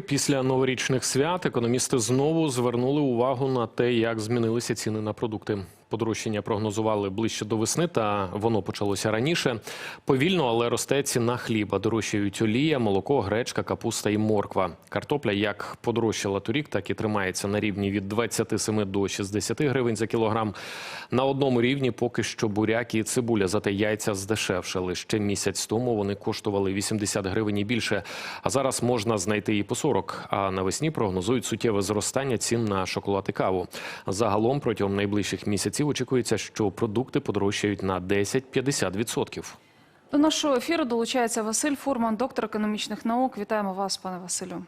Після новорічних свят економісти знову звернули увагу на те, як змінилися ціни на продукти. Подорожчання прогнозували ближче до весни, та воно почалося раніше. Повільно, але росте ціна хліба. Дорожчають олія, молоко, гречка, капуста і морква. Картопля як подорожчала торік, так і тримається на рівні від 27 до 60 гривень за кілограм. На одному рівні поки що буряк і цибуля, зате яйця здешевшили. Ще місяць тому вони коштували 80 гривень і більше. А зараз можна знайти і по 40. А навесні прогнозують суттєве зростання цін на шоколад і каву. Загалом протягом найближчих місяців очікується, що продукти подорожчають на 10-50%. До нашого ефіру долучається Василь Фурман, доктор економічних наук. Вітаємо вас, пане Василю.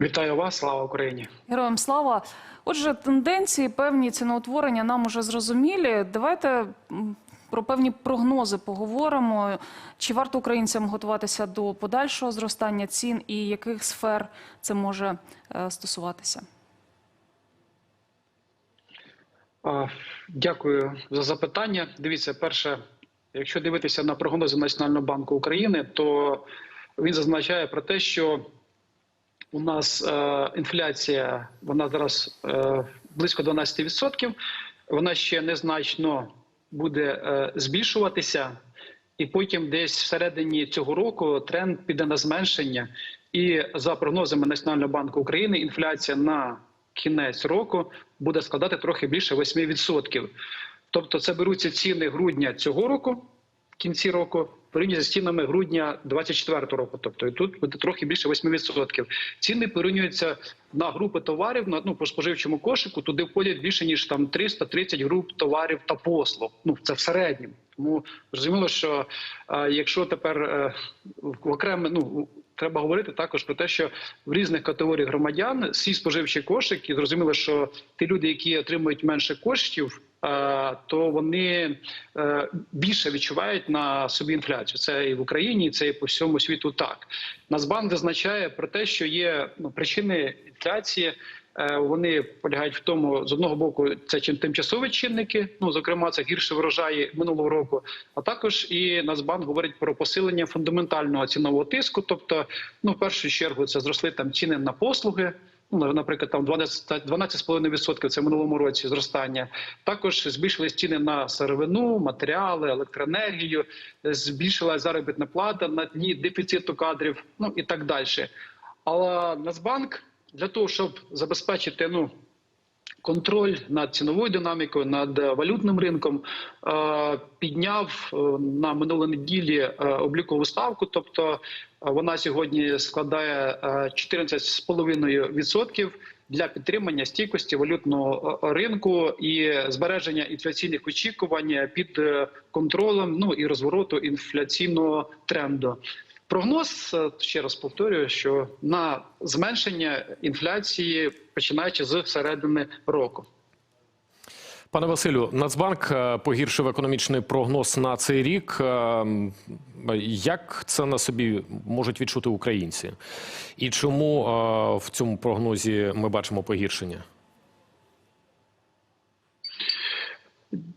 Вітаю вас, слава Україні. Героям слава. Отже, тенденції певні ціноутворення нам уже зрозумілі. Давайте про певні прогнози поговоримо. Чи варто українцям готуватися до подальшого зростання цін і яких сфер це може е, стосуватися? А, Дякую за запитання. Дивіться, перше, якщо дивитися на прогнози Національного банку України, то він зазначає про те, що у нас е, інфляція вона зараз е, близько 12%, Вона ще незначно буде е, збільшуватися, і потім, десь всередині цього року, тренд піде на зменшення. І за прогнозами Національного банку України, інфляція на кінець року буде складати трохи більше 8%. Тобто, це беруться ціни грудня цього року, кінці року, порівняно з цінами грудня 2024 року. Тобто і тут буде трохи більше 8%. Ціни порівнюються на групи товарів на ну по споживчому кошику. Туди входять більше ніж там 330 груп товарів та послуг. Ну це в середньому. Тому зрозуміло, що е, якщо тепер е, в окреме, ну треба говорити також про те, що в різних категоріях громадян всі споживчі кошики зрозуміло, що ті люди, які отримують менше коштів, е, то вони е, більше відчувають на собі інфляцію. Це і в Україні, це і по всьому світу. Так Нацбанк зазначає про те, що є ну, причини інфляції. Е, Вони полягають в тому, з одного боку, це тимчасові чинники. Ну зокрема, це гірше врожаї минулого року. А також і Нацбанк говорить про посилення фундаментального цінового тиску. Тобто, ну в першу чергу, це зросли там ціни на послуги. Ну, наприклад, там 12 12,5% це в минулому році зростання. Також збільшились ціни на сировину, матеріали, електроенергію, збільшилась заробітна плата на дні дефіциту кадрів, ну і так далі. Але Нацбанк для того, щоб забезпечити ну контроль над ціновою динамікою, над валютним ринком, е, підняв е, на минулій неділі е, облікову ставку. Тобто е, вона сьогодні складає е, 14,5% для підтримання стійкості валютного е, ринку і збереження інфляційних очікувань під е, контролем. Ну і розвороту інфляційного тренду. Прогноз е, ще раз повторюю, що на зменшення інфляції починаючи з середини року. Пане Василю, Нацбанк е, погіршив економічний прогноз на цей рік. Е, Як це на собі можуть відчути українці? І чому в цьому прогнозі ми бачимо погіршення?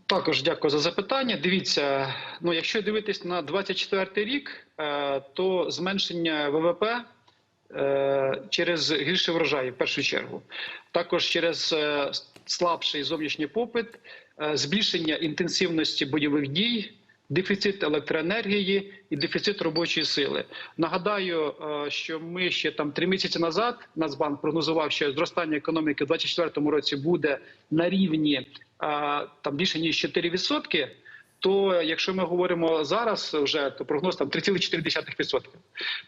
Також дякую за запитання. Дивіться, ну якщо дивитись на 24 рік, е, то зменшення ВВП е, через гірше врожаї в першу чергу, також через е, слабший зовнішній попит, збільшення інтенсивності бойових дій. Дефіцит електроенергії і дефіцит робочої сили. Нагадаю, що ми ще там три місяці назад Нацбанк прогнозував, що зростання економіки в 2024 році буде на рівні там більше ніж 4%, то якщо ми говоримо зараз, вже то прогноз там 3,4%.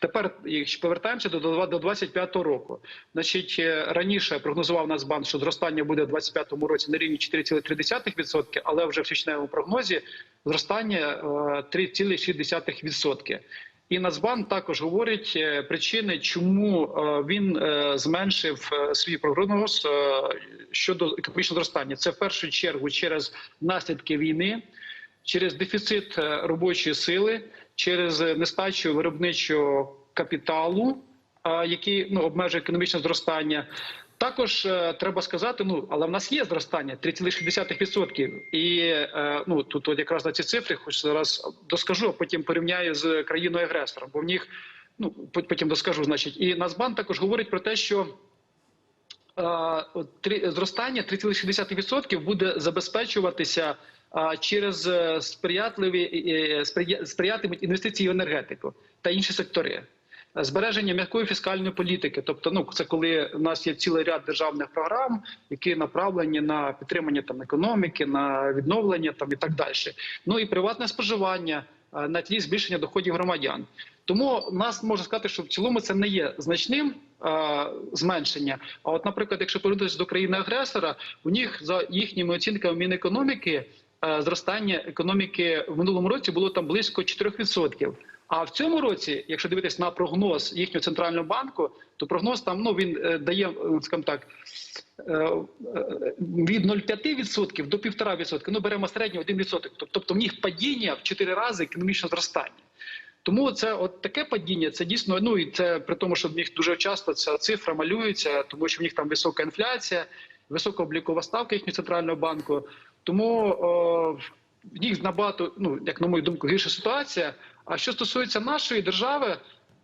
Тепер, якщо повертаємося до до 25-го року, значить е, раніше прогнозував Нацбанк, що зростання буде в 25-му році на рівні 4,3%, але вже в січневому прогнозі зростання е, 3,6%. І Нацбанк також говорить е, причини, чому е, він е, зменшив свій прогноз щодо економічного зростання. Це в першу чергу через наслідки війни, через дефіцит робочої сили, через нестачу виробничого капіталу, який ну обмежує економічне зростання. Також е, треба сказати, ну але в нас є зростання 3,6%. І е, ну тут от якраз на ці цифри, хоч зараз доскажу, а потім порівняю з країною агресором, бо в них ну потім доскажу. Значить, і Нацбанк також говорить про те, що е, зростання 3,6% буде забезпечуватися е, через сприятливі е, сприятимуть інвестиції в енергетику та інші сектори. Збереження м'якої фіскальної політики, тобто, ну це коли у нас є цілий ряд державних програм, які направлені на підтримання там економіки, на відновлення там і так далі. Ну і приватне споживання е, на тлі збільшення доходів громадян. Тому нас можна сказати, що в цілому це не є значним е, зменшення. А от, наприклад, якщо повернутися до країни агресора, у них за їхніми оцінками Мінекономіки е, зростання економіки в минулому році було там близько 4%. А в цьому році, якщо дивитись на прогноз їхнього центрального банку, то прогноз там ну він е, дає, е, скажімо так, е, від 0,5% до 1,5%. Ну беремо середньо 1%. Тобто в них падіння в 4 рази економічне зростання. Тому це от таке падіння. Це дійсно ну і це при тому, що в них дуже часто ця цифра малюється, тому що в них там висока інфляція, висока облікова ставка їхнього центрального банку. Тому о, в них набагато, ну як на мою думку, гірша ситуація. А що стосується нашої держави,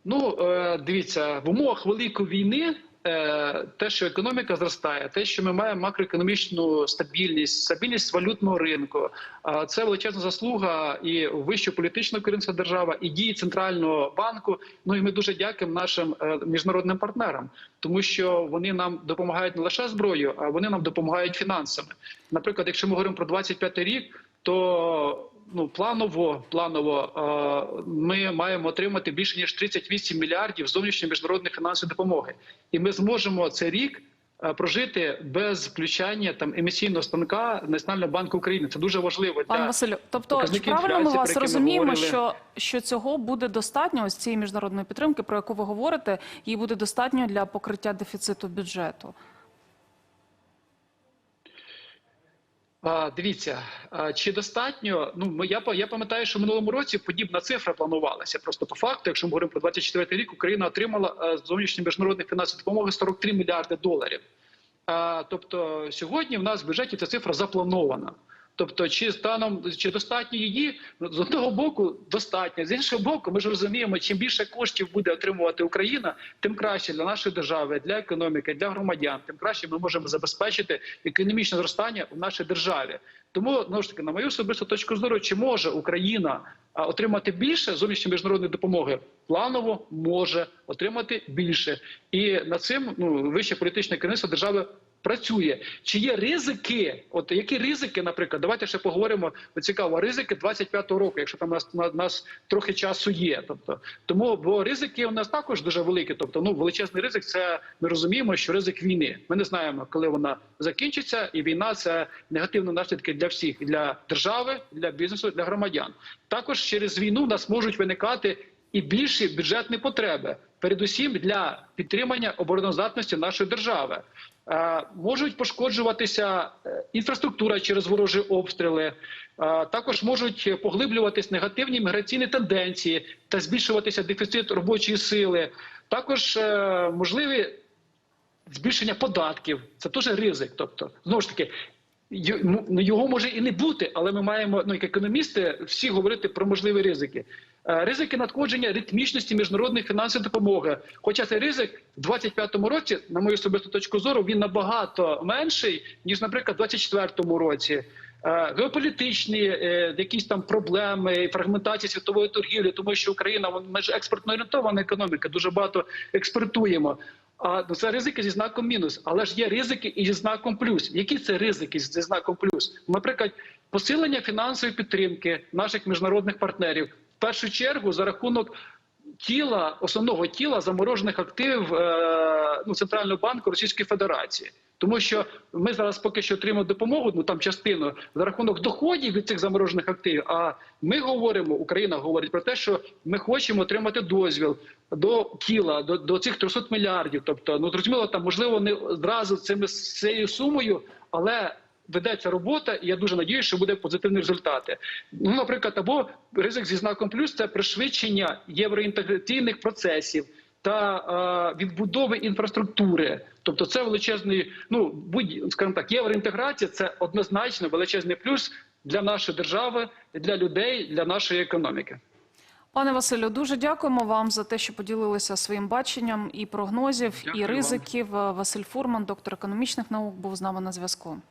ну е, дивіться, в умовах великої війни. е, Те, що економіка зростає, те, що ми маємо макроекономічну стабільність, стабільність валютного ринку, а це величезна заслуга і вищого політичного керівництва держави, і дії центрального банку. Ну і ми дуже дякуємо нашим е, міжнародним партнерам, тому що вони нам допомагають не лише зброєю, а вони нам допомагають фінансами. Наприклад, якщо ми говоримо про 25 рік, то ну планово планово ми маємо отримати більше ніж 38 мільярдів зовнішньої міжнародної фінансової допомоги, і ми зможемо цей рік прожити без включання там емісійного станка Національного банку України. Це дуже важливо для Василю, тобто чи правильно ми вас які ми розуміємо, що, що цього буде достатньо, ось цієї міжнародної підтримки, про яку ви говорите, її буде достатньо для покриття дефіциту бюджету? А, дивіться, чи достатньо? Ну я я пам'ятаю, що в минулому році подібна цифра планувалася. Просто по факту, якщо ми говоримо про 24 рік, Україна отримала е, з зовнішньої міжнародної фінансової допомоги 43 мільярди доларів. Тобто сьогодні в нас в бюджеті ця цифра запланована. Тобто, чи станом чи достатньо її Ну, з одного боку достатньо, з іншого боку, ми ж розуміємо, чим більше коштів буде отримувати Україна, тим краще для нашої держави, для економіки, для громадян, тим краще ми можемо забезпечити економічне зростання в нашій державі. Тому знову ж таки, на мою особисту точку зору, чи може Україна отримати більше зовнішньої міжнародної допомоги? Планово може отримати більше, і над цим ну вище політичне керівництво держави працює. Чи є ризики? От які ризики, наприклад, давайте ще поговоримо. Цікаво, ризики 25-го року, якщо там нас на нас трохи часу є. Тобто, тому бо ризики у нас також дуже великі. Тобто, ну величезний ризик. Це ми розуміємо, що ризик війни. Ми не знаємо, коли вона закінчиться, і війна це негативні наслідки для всіх для держави, для бізнесу, для громадян. Також через війну в нас можуть виникати і більші бюджетні потреби, передусім для підтримання обороноздатності нашої держави. Е, Можуть пошкоджуватися е, інфраструктура через ворожі обстріли. Е, Також можуть поглиблюватись негативні міграційні тенденції та збільшуватися дефіцит робочої сили. Також можливі збільшення податків. Це теж ризик. Тобто, знову ж таки, ну, його може і не бути, але ми маємо, ну як економісти, всі говорити про можливі ризики. Е, Ризики надходження ритмічності міжнародної фінансової допомоги. Хоча цей ризик в 25-му році, на мою особисту точку зору, він набагато менший ніж, наприклад, в 24-му році. Е, Геополітичні е, якісь там проблеми, фрагментація світової торгівлі, тому що Україна ми ж експортно орієнтована економіка, дуже багато експортуємо. А ну, це ризики зі знаком мінус, але ж є ризики і зі знаком плюс. Які це ризики зі знаком плюс? Наприклад, посилення фінансової підтримки наших міжнародних партнерів першу чергу за рахунок тіла основного тіла заморожених активів е, ну, центрального банку Російської Федерації. Тому що ми зараз поки що отримуємо допомогу, ну там частину за рахунок доходів від цих заморожених активів. А ми говоримо, Україна говорить про те, що ми хочемо отримати дозвіл до тіла, до, до цих 300 мільярдів. Тобто, ну зрозуміло, там можливо не одразу цими з цією сумою, але ведеться робота, і я дуже надіюся, що буде позитивні результати. Ну, наприклад, або ризик зі знаком плюс це пришвидшення євроінтеграційних процесів та е, відбудови інфраструктури. Тобто, це величезний, ну будь скажімо так, євроінтеграція це однозначно величезний плюс для нашої держави, для людей, для нашої економіки. Пане Василю, дуже дякуємо вам за те, що поділилися своїм баченням і прогнозів, Дякую і вам. ризиків. Василь Фурман, доктор економічних наук, був з нами на зв'язку.